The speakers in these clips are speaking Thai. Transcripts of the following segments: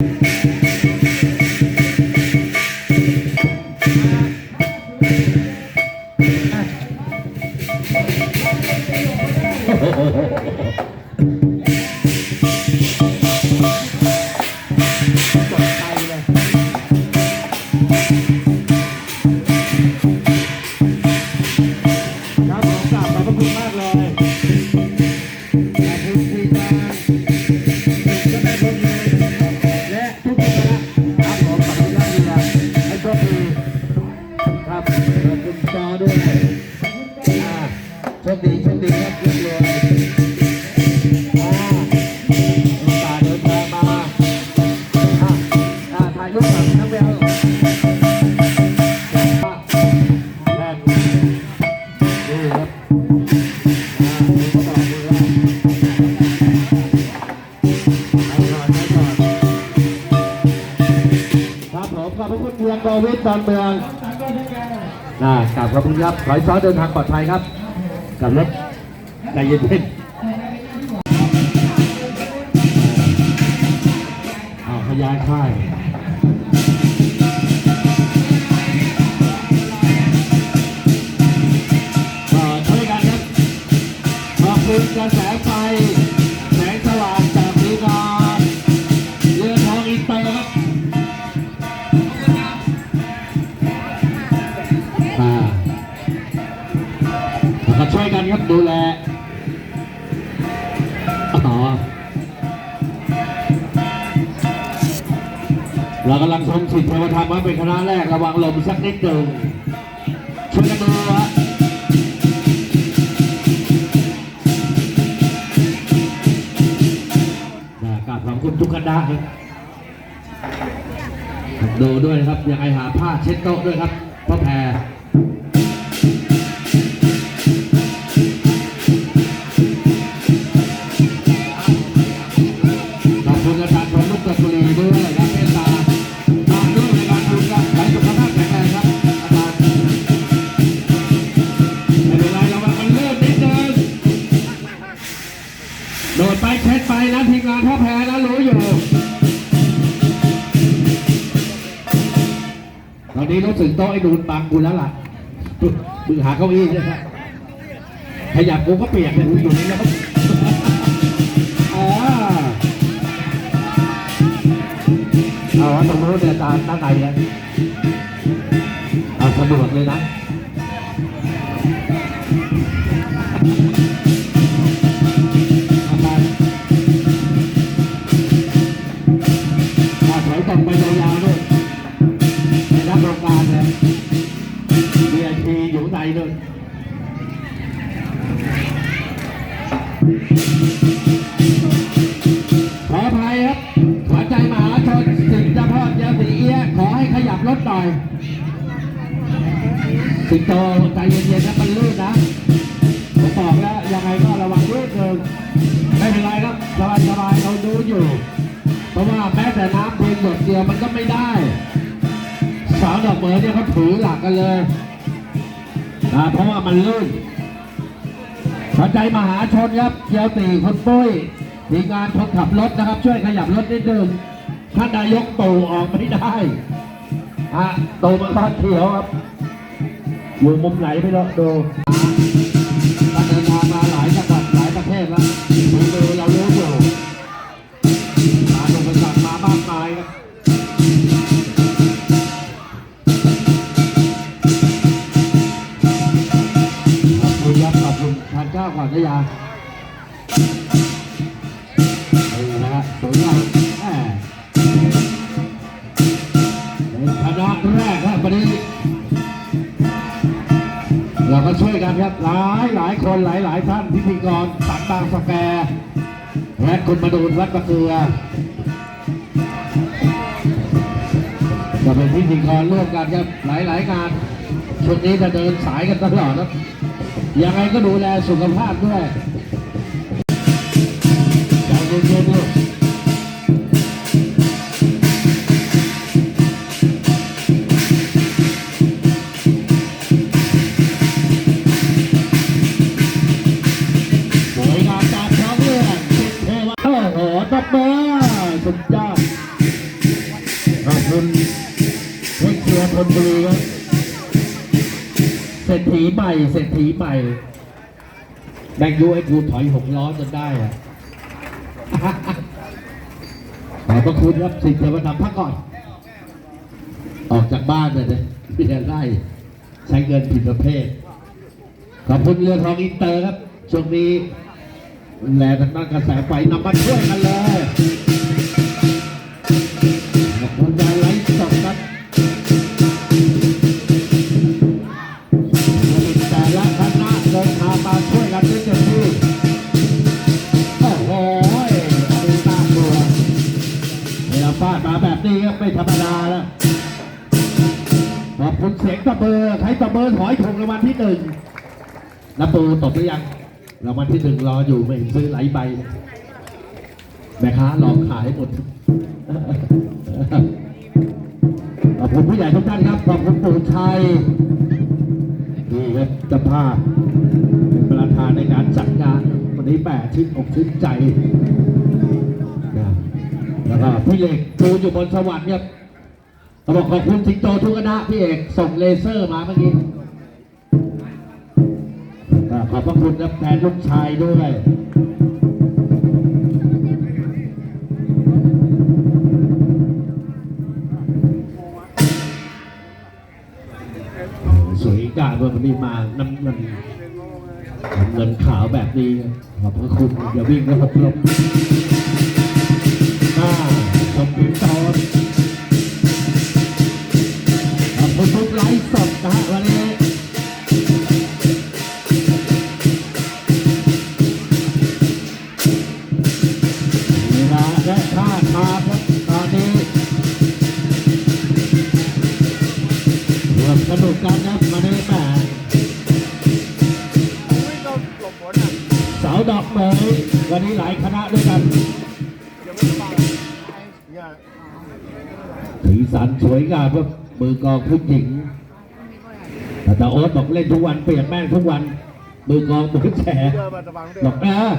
ค เดินทางมาอ่าอ่าถ่ายรูปกับน้องเบลอะแรกนี่ครับอ่าดูเขาบอกดูว่าเอาก่อนเอาก่อนครับผมขอบพระคุณเมืองโกวิทดอนเมืองน่ากราบขอบคุณครับ ขอให้ซ้อเดินทางปลอดภัยครับ กลับรถใจเย็น มาทธิ์เทวธรรมาเป็นคณะแรกระวังลมสักนิดหนึ่งช่วยกันดูฮะกราบขอบคุณทุกคณะครับดูด้วยนะครับยังไงหาผ้าเช็ดโต๊ะด้วยครับพ่อแพร โต๊ะไอ้ดูนบังกูแล้วล่ะมึงหาเก้าอี้ใช่ไหมขยับกูก็เปียกเลยกูอยู่นี่แล้วเอาตรงนู้นเนี่ยตาตั้งใจเนี่ยเอาสะดวกเลยนะ ขวัญใจมหาชนสิงห์เจ้าพ่อเจ้าสีเอี้ยะขอให้ขยับรถหน่อยสิงโตใจเย็นๆนะมันลื่นนะผมบอกแล้วยังไงก็ระวังด้วยเกินไม่เป็นไรครับสบายสบายๆเราดูอยู่ เพราะว่าแม้แต่น้ำเพียงหยดเดียวมันก็ไม่ได้ สาวดอกเหมยเนี่ยเขาถือหลักกันเลยนะเพราะว่ามันลื่นสนใจมหาชนครับเกียวตีคุณปุ้ย มงานคนขับรถนะครับ ช่วยขยับรถนิดนึงท่านนายกตู่ออกไม่ได้ฮะตู่มันบ้านเขียวครับ อยู่มุมไหนไม่รู้ดู ครับหลายหลายคนหลายหลายท่านพิธีกรสันบางสแกและคุณมาดูวัดประเกลือจะเป็นพิธีกรร่วมกันครับหลายหลายงานชุดนี้จะเดินสายกันตลอดครับยังไงก็ดูแลสุขภาพด้วยใจเย็นๆลูกส ใหม่เศรษฐีใหม่แบ่งยูให้กูถอยหกล้อจนได้อะขอบพระคุณครับสิทธิ์เทวดาพักก่อน ออกจากบ้านเลยนะไม่ได้ไล่ใช้เงินผิดประเภท ขอบคุณเรือทองอินเตอร์ครับช่วงนี้แหลทางด้านกระแสไฟนำมาช่วยกันเลย อบคุณเสียงตะเบอร์ใครตะเบอร์ถอยถูกรางวัลที่หนึ่งนับปูตบหรือยังรางวัลที่หนึ่งรออยู่ไม่เห็นซื้อหลายใบแม่ค้าหลอกขายหมดขอบคุณผู้ใหญ่ทุกท่านครับขอบคุณปู่ชัยนี่ครับจ้าภาพเป็นประธานในการจัดงานวันนี้แปดชิ้นอกชิ้นใจ แล้วก็พี่เล็กดูอยู่บนสวรรค์เนี่ย เขาบอกขอบคุณสิงโตทุกคณะพี่เอกส่งเลเซอร์มาเมื่อกี้ขอบพระคุณครับแทนลูกชายด้วยสวยงามวันนี้มาน้ำเงินน้ำเงินขาวแบบนี้ ขอบพระคุณอย่าวิ่งแล้วครับลบอ่าชมพิมพ์ตอน ดอกเหมยวันนี้หลายคณะด้วยกันสีสันสวยงามครับมือกองผู้หญิงแต่ตาโอ๊ตบอกเล่นทุกวันเปลี่ยนแม่งทุกวัน มือกองมือแฉบอกเออ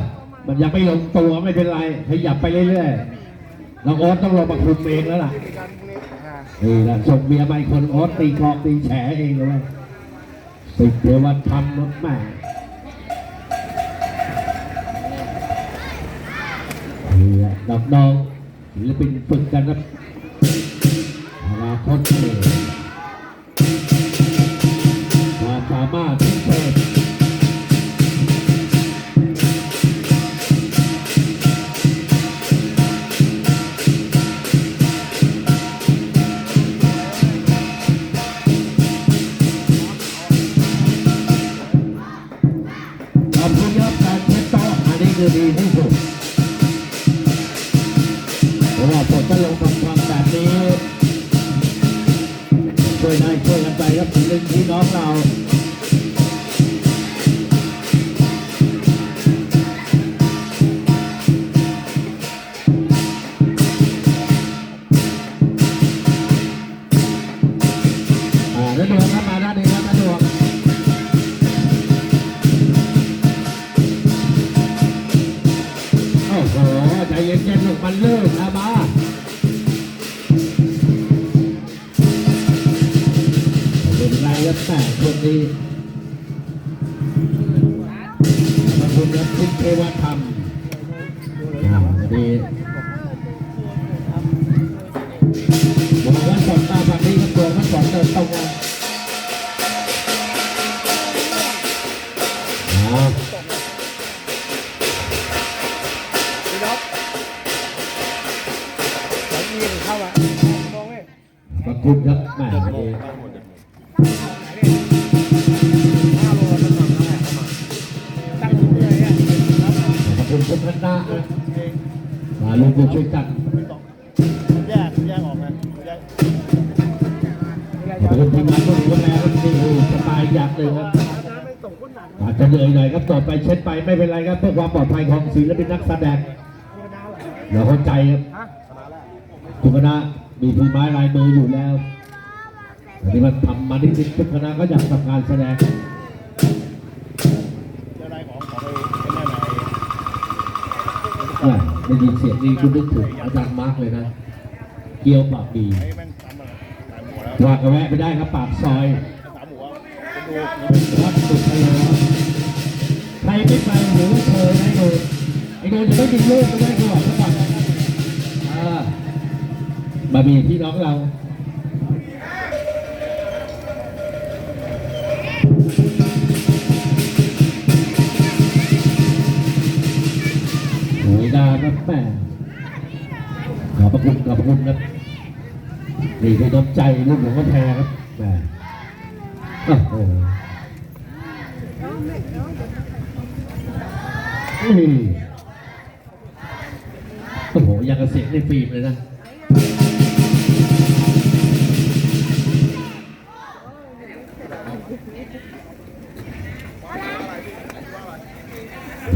มันยังไม่ลงตัวไม่เป็นไรขยับไปเรื่อยๆน้องโอ๊ตต้องลงมาคุมเองแล้วล่ะนี้อ่านี่แหละส่งเมียไปคนโอ๊ตตีกองตีแฉเองเลยสิบเทวันทำรถแม่นี่แหละ ดอกดองศิลปินฝึกกันครับอนาคต ไม่เป็นไรครับเพื่อความปลอดภัยของศิลปินนักแสดงธรรมดาเรอเราเข้าใจครับทุกคณะมีฝีไม้ลายมืออยู่แล้วอันนี้มันทำมานิดๆทุกคณะก็อยากทำงานแสดงเจ้านายของของไอ้ไอ้นั่นไอ้อะได้ยินเสียงนี้คุณนึกถึงอาจารย์มาร์กเลยนะ เกี๊ยวบะหมี่ไอ้แม่งทำอะไรตาดแล้วากันแวะไปได้ครับปากซอยวัดสุดทะเลใค รไม่ไปหรือว่าเธอไอ้โดนไอ้โดนจะไม่มีลูกก็ได้ก่อนซะก่อนอ่าบะหมี่พี่น้องเราโอยดาครับแม่ขอบพระคุณขอบพระคุณครับนี่คือน้ำใจลูกหลวงพ่อแพรครับแม่โอ้โห โอ้โหอยางกระเสียงในฟิล์มเลยนะ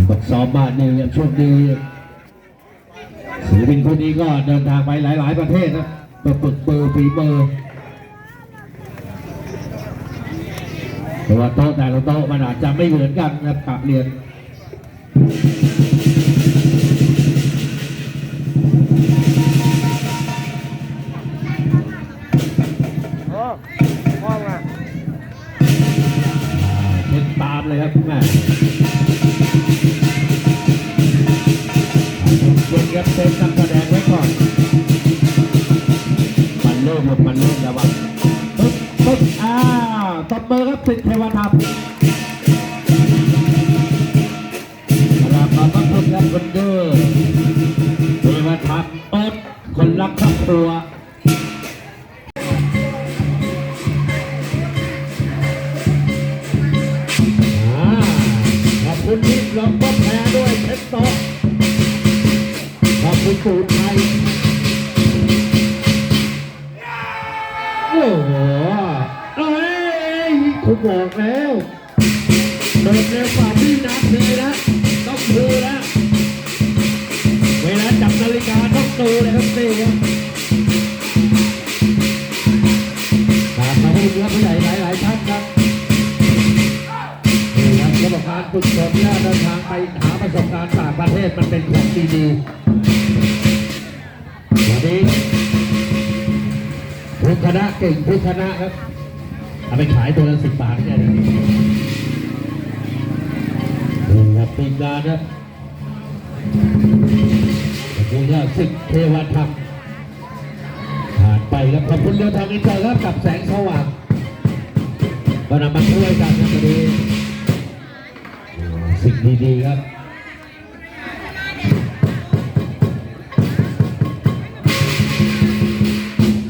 บอกซ้อมบ้านนี่ยังโชคดีศิลปินคนนี้ก็เดินทางไปหลาย ๆ ประเทศนะเปิดปึกปือฝีมือแต่ว่าโต๊ะแต่ละโต๊ะมันอาจจะไม่เหมือนกันนะกลับเรียน ฝึกฝนและเดินทางไปหาประสบการณ์ต่างประเทศมันเป็นของดีๆวันนี้ทุกคณะเก่งทุกคณะครับเอาไปขายตัวละสิบบาทเนี่ยนะนี่ครับปีงานครับขอบคุณครับสิทธิ์เทวธรรมผ่านไปครับขอบคุณเรือทางอินเตอร์ครับกับแสงสว่างก็นำมาช่วยกันนะวันนี้ สิ่งดีๆครับ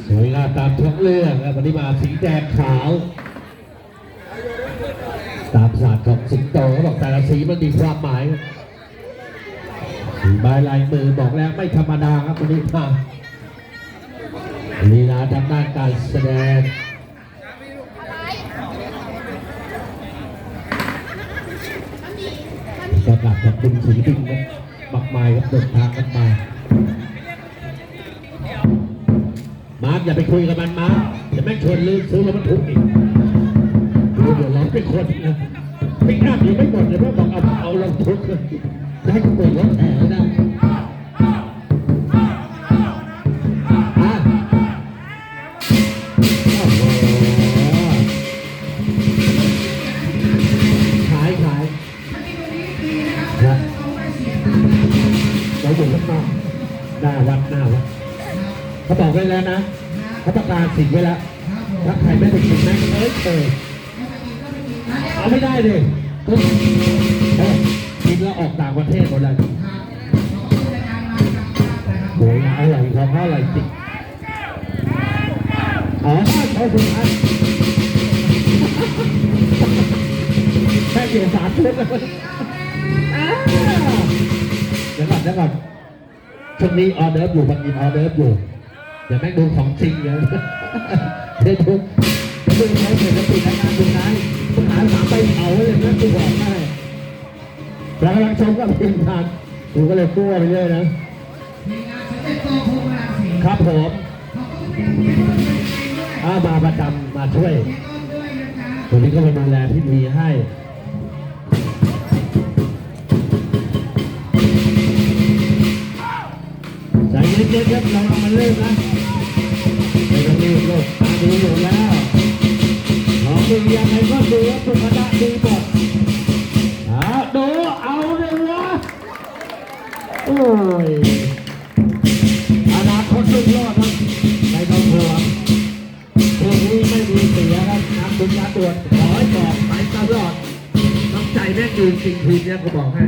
สวยงามตามท้องเรื่องครับวันนี้มาสีแดงขาว ตามศาสตร์ของสิงโตเขาบอกแต่ละสีมันมีความหมายสีใบลายมือบอกแล้วไม่ธรรมดาครับวันนี้มาลีลาทางด้านการแสดง กราบขอบคุณศิลปินนะมากมายครับเดินทางกันมามาร์คอย่าไปคุยกับมันมาร์คเดี๋ยวแม่งชวนลืมซื้อรถบรรทุกอีกเดี๋ยวร้อนเป็นคนนะไม่กล้าอยู่ไม่หมดเลยแม่บอกเอาเอาลงทุกเลยจะให้กู สิไว้แล้วถ้าใครไม่ไปกินแม่งเอ้ยเอยเอาไม่ได้เลยเอ้ยเอ้ยกินแล้วออกต่างประเทศหมดเลยโอ้ยอร่อยของเขาอร่อยจริงอ๋อเขาคุณอันแค่เปลี่ยนสารชุดเลยอ้าวเดี๋ยวก่อนเดี๋ยวก่อนช่วงนี้ออเดิร์ฟอยู่บางทีออเดิร์ฟอยู่ เดี๋ยวแม่งดูของจริงเดี๋ยเดี๋ยวดูเดี๋ยวดูเขาเดี๋ยวจะปิดรายการดูนายหาสามไปเผาเลยนะกูบอกให้เรากำลังชมกับทีมงานกูก็เลยกู้ไปเรื่อยนะครับผมอามาประจำมาช่วยวันนี้ก็มาดูแลพิธีให้ใจเย็นๆครับเราเอามาเริ่มนะ ดูดูมดของยังไงก็ดีสุขภาดีหมดเอาดูเอาเลยวะโอ้ยอนาคตสุดยอดครับไต้องห่วงพวกนี้ไม่มีเสียครับนับบุญนับตรวจขอให้บอกไปตลอดน้ำใจแม่งยืนจริดเนี่ยกูบอกให้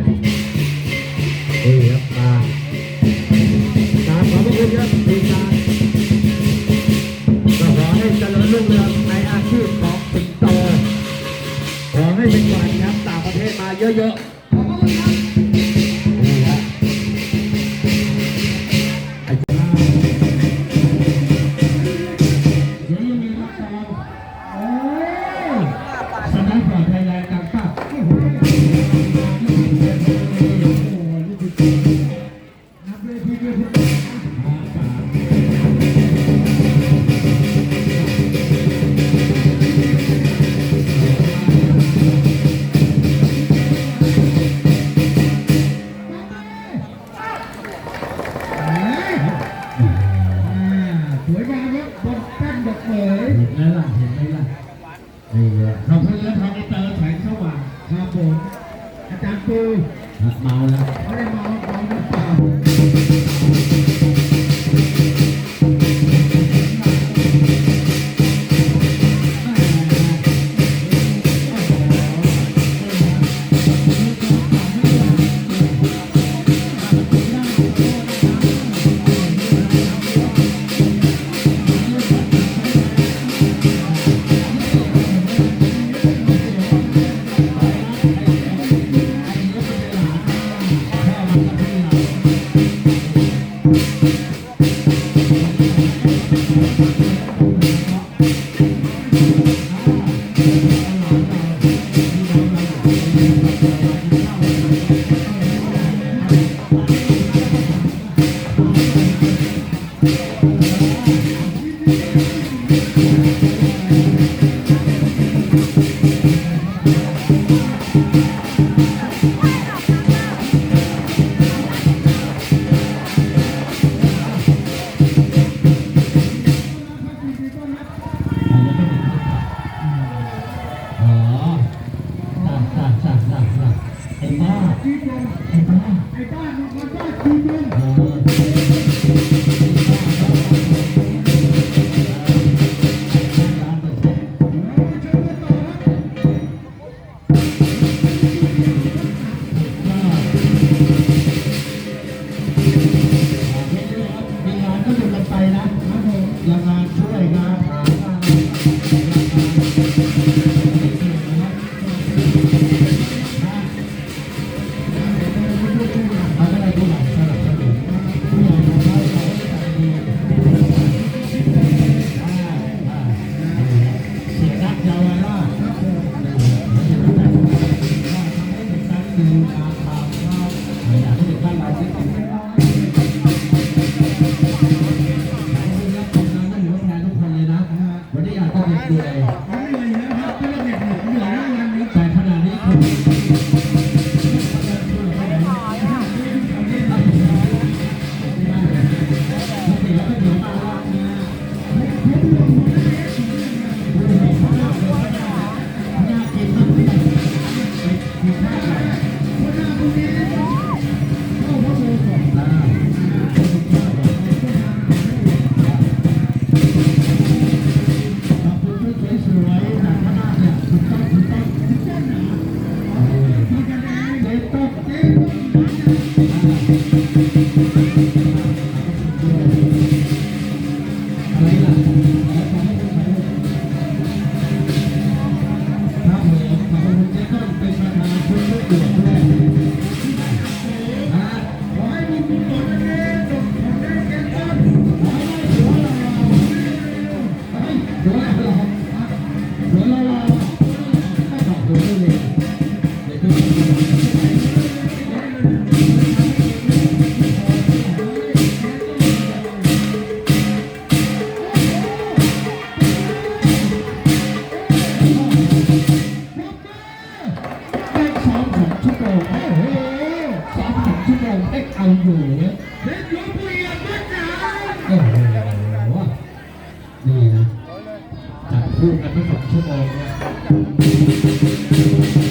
นี่นะจัดคู่กันเมื่สองชั่วโมงเนี่ย